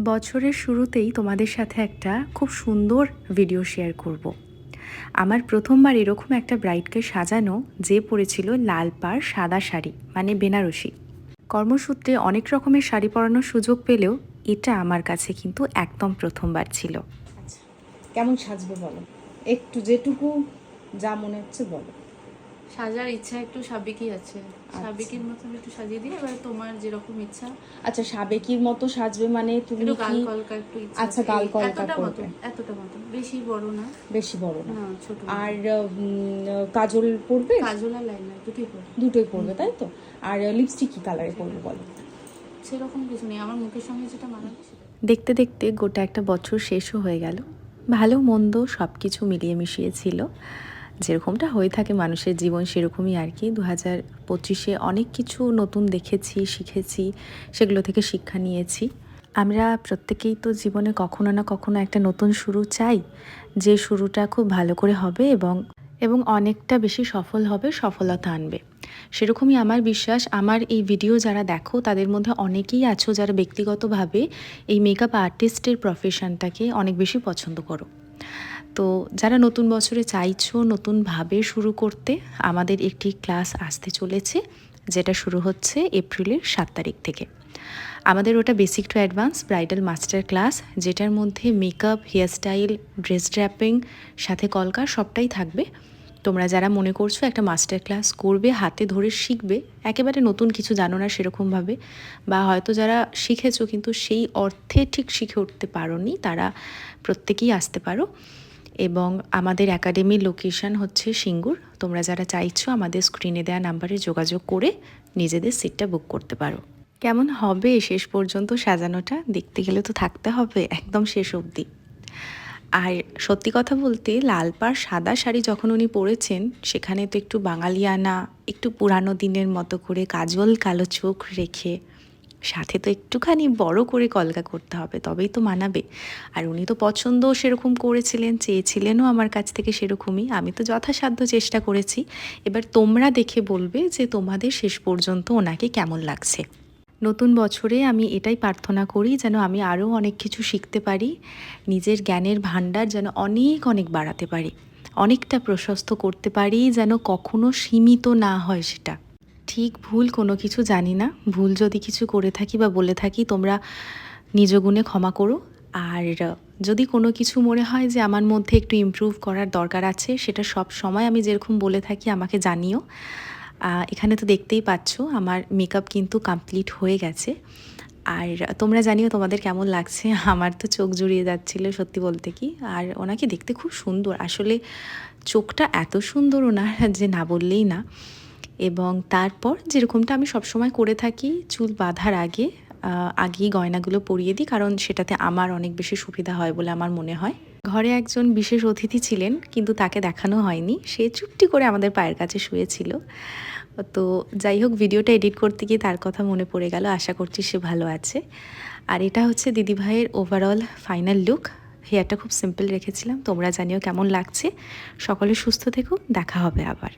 বছরের শুরুতেই তোমাদের সাথে একটা খুব সুন্দর ভিডিও শেয়ার করব। আমার প্রথমবার এরকম একটা ব্রাইডকে সাজানো, যে পরেছিল লাল পাড় সাদা শাড়ি মানে বেনারসি। কর্মসূত্রে অনেক রকমের শাড়ি পরানোর সুযোগ পেলেও এটা আমার কাছে কিন্তু একদম প্রথমবার ছিল। আচ্ছা কেমন সাজবে বলো? একটু যেটুকু যা মনে হচ্ছে বলো। সাজার ইচ্ছা একটু সাবেকি আছে। সাবেকির মতন একটু সাজিয়ে দিই এবার তোমার যেরকম ইচ্ছা। আচ্ছা সাবেকির মতো সাজবে মানে তুমি একটু গাল কি কলকা একটু ইচ্ছা আচ্ছা। গাল কলকা এতটা করবে। এতটা মতন। বেশি বড় না। বেশি বড় না। ছোট আর কাজল পরবে? কাজল আর লাইনার দুটোই পরে দুটোই পরবে তাই তো? আর লিপস্টিক কি কালারে পরবে বলো? সেরকম কিছু নেই। আমার মুখের সঙ্গে যেটা মানাবে দেখতে দেখতে গোটা একটা বছর শেষও হয়ে গেল। ভালো মন্দ সব কিছু মিলিয়ে মিশিয়ে ছিল যেরকমটা হয়ে থাকে মানুষের জীবন, সেরকমই আর কি। দু হাজার পঁচিশে অনেক কিছু নতুন দেখেছি, শিখেছি, সেগুলো থেকে শিক্ষা নিয়েছি। আমরা প্রত্যেকেই তো জীবনে কখনো না কখনো একটা নতুন শুরু চাই। যে শুরুটা খুব ভালো করে হবে এবং এবং অনেকটা বেশি সফল হবে, সফলতা আনবে। সেরকমই আমার বিশ্বাস, আমার এই ভিডিও যারা দেখো, তাদের মধ্যে অনেকেই আছো যারা ব্যক্তিগতভাবে এই মেকআপ আর্টিস্টের প্রফেশনটাকে অনেক বেশি পছন্দ করো। তো যারা নতুন বছরে চাইছো নতুনভাবে শুরু করতে, আমাদের একটি ক্লাস আসতে চলেছে, যেটা শুরু হচ্ছে এপ্রিলের সাত তারিখ থেকে। আমাদের ওটা basic to advance bridal master class যেটার মধ্যে মেকআপ হেয়ারস্টাইল ড্রেস ড্র্যাপিং সাথে কলকা সবটাই থাকবে। তোমরা যারা মনে করছ একটা মাস্টার ক্লাস করবে, হাতে ধরে শিখবে, একেবারে নতুন কিছু জানো না সেরকমভাবে বা হয়তো যারা শিখেছো কিন্তু সেই অর্থে ঠিক শিখে উঠতে পারোনি, তারা প্রত্যেকেই আসতে পারো। এবং আমাদের একাডেমির লোকেশন হচ্ছে সিঙ্গুর। তোমরা যারা চাইছো আমাদের স্ক্রিনে দেওয়া নাম্বারে যোগাযোগ করে নিজেদের সিটটা বুক করতে পারো। কেমন হবে শেষ পর্যন্ত সাজানোটা? দেখতে গেলে তো থাকতে হবে, একদম শেষ অবধি। আর সত্যি কথা বলতে লাল পাড় সাদা শাড়ি যখন উনি পরেছেন, সেখানে তো একটু বাঙালিয়ানা, একটু পুরানো দিনের মতো করে কাজল কালো চোখ রেখে সাথে তো একটুখানি বড় করে কলকা করতে হবে, তবেই তো মানাবে। আর উনি তো পছন্দও সেরকম করেছিলেন, চেয়েছিলেনও আমার কাছ থেকে সেরকমই। আমি তো যথাসাধ্য চেষ্টা করেছি। এবার তোমরা দেখে বলবে যে তোমাদের শেষ পর্যন্ত ওনাকে কেমন লাগছে। নতুন বছরে আমি এটাই প্রার্থনা করি যেন আমি আরও অনেক কিছু শিখতে পারি, নিজের জ্ঞানের ভাণ্ডার যেন অনেক অনেক বাড়াতে পারি, অনেকটা প্রশস্ত করতে পারি যেন কখনো সীমিত না হয় সেটা। ঠিক ভুল কোনো কিছু জানি না। ভুল যদি কিছু করে থাকি বা বলে থাকি, তোমরা নিজ গুণে ক্ষমা করো। আর যদি কোনো কিছু মনে হয় যে আমার মধ্যে একটু ইমপ্রুভ করার দরকার আছে, সেটা সব সময় আমি যেরকম বলে থাকি আমাকে জানিও। এখানে তো দেখতেই পাচ্ছ, আমার মেকআপ কিন্তু কমপ্লিট হয়ে গেছে। আর তোমরা জানিও তোমাদের কেমন লাগছে? আমার তো চোখ জুড়িয়ে যাচ্ছিল সত্যি বলতে কি। আর ওনাকে দেখতে খুব সুন্দর। আসলে চোখটা এত সুন্দর ওনার যে না বললেই না। এবং তারপর যেরকমটা আমি সবসময় করে থাকি, চুল বাঁধার আগে আগেই গয়নাগুলো পরিয়ে দিই, কারণ সেটাতে আমার অনেক বেশি সুবিধা হয় বলে আমার মনে হয়। ঘরে একজন বিশেষ অতিথি ছিলেন, কিন্তু তাকে দেখানো হয়নি। সে চুপটি করে আমাদের পায়ের কাছে শুয়েছিল। তো যাই হোক, ভিডিওটা এডিট করতে গিয়ে তার কথা মনে পড়ে গেল, আশা করছি সে ভালো আছে। আর এটা হচ্ছে দিদিভাইয়ের ওভারঅল ফাইনাল লুক হেয়ারটা খুব সিম্পল রেখেছিলাম, তোমরা জানিও কেমন লাগছে। সকলে সুস্থ থেকো, দেখা হবে আবার।